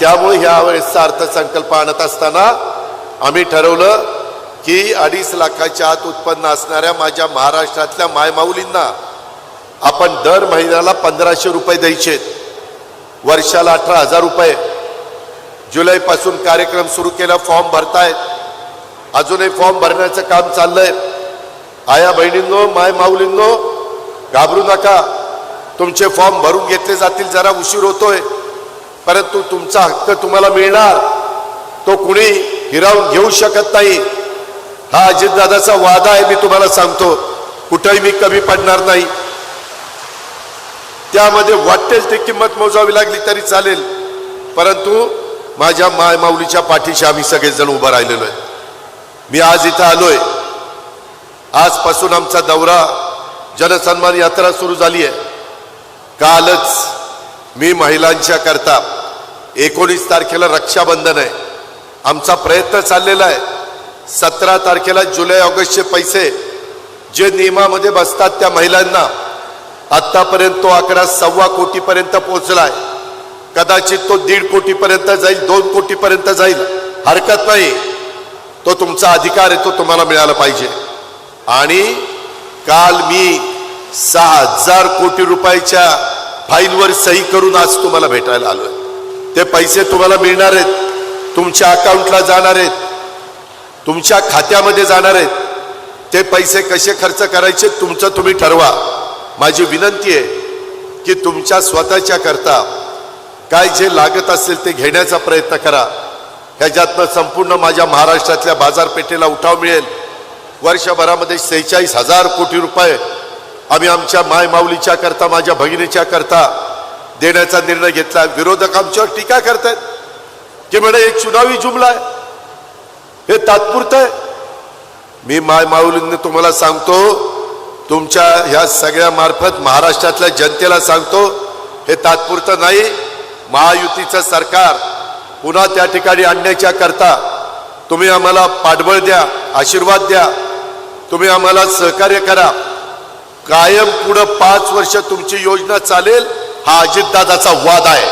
त्यामुळे ह्या वेळेसचा अर्थसंकल्प आणत असताना आम्ही ठरवलं की अडीच लाखाच्या आत उत्पन्न असणाऱ्या माझ्या महाराष्ट्रातल्या मायमाऊलींना आपण दर महिन्याला पंधराशे रुपये द्यायचे. वर्षाला अठरा हजार रुपये. जुलैपासून कार्यक्रम सुरू केला फॉर्म भरतायत. अजूनही फॉर्म भरण्याचं काम चाललंय. आया बहिणींनो माय माऊलींनो घाबरू नका. तुमचे फॉर्म भरून घेतले जातील जरा उशीर होतोय. परंतु तुमचा हक्क तुम्हाला मिळणार. तो कुणी हिरावून घेऊ शकत नाही. हा अजितदादाचा वादा आहे मी तुम्हाला सांगतो. कुठेही मी कमी पडणार नाही. त्यामध्ये वाटेल ती किंमत मोजावी लागली तरी चालेल. परंतु माझ्या माय माऊलीच्या पाठीशी आम्ही सगळेजण उभं राहिलेलो आहे. मी आज इथं आलोय. आजपासून आमचा दौरा जनसन्मान यात्रा सुरू झाली आहे. कालच मी महिलांच्या करता एकोणीस तारखेला रक्षाबंधन आहे. आमचा प्रयत्न चाललेला आहे. सतरा तारखेला जुलै ऑगस्टचे पैसे जे नियमामध्ये बसतात त्या महिलांना आत्तापर्यंत तो आकडा सव्वा कोटीपर्यंत पोहोचलाय कदाचित तो दीड कोटीपर्यंत जाईल दोन कोटीपर्यंत जाईल. हरकत नाही. तो तुमचा अधिकार आहे तो तुम्हाला मिळाला पाहिजे. आणि काल मी सहा हजार कोटी रुपयाच्या फाईलवर सही करून आज तुम्हाला भेटायला आलोय. ते पैसे तुम्हाला मिळणार आहेत. तुमच्या अकाउंटला जाणार आहेत. तुमच्या खात्यामध्ये जाणार आहेत. ते पैसे कसे खर्च करायचे तुमचं तुम्ही ठरवा. माझी विनंती आहे की तुमच्या स्वतःच्या करता काय जे लागत असेल ते घेण्याचा प्रयत्न करा. ह्याच्यातनं संपूर्ण माझ्या महाराष्ट्रातल्या बाजारपेठेला उठाव मिळेल. वर्षभरामध्ये सेहेचाळीस हजार कोटी रुपये आम्ही आमच्या माय माऊलीच्या करता माझ्या भगिनीच्या करता देण्याचा निर्णय घेतला. विरोधक आमच्यावर टीका करतायत. की म्हणे एक चुनावी जुमला आहे. हे तात्पुरतं आहे. मी माय माऊलींनी तुम्हाला सांगतो तुमच्या ह्या सगळ्या मार्फत महाराष्ट्रातल्या जनतेला सांगतो हे तात्पुरतं नाही. महायुतीचं सरकार पुन्हा त्या ठिकाणी आणण्याच्या करता तुम्ही आम्हाला पाठबळ द्या आशीर्वाद द्या. तुम्ही आम्हाला सहकार्य करा. कायम पुढं पाच वर्ष तुमची योजना चालेल हा अजितदादाचा वाद आहे.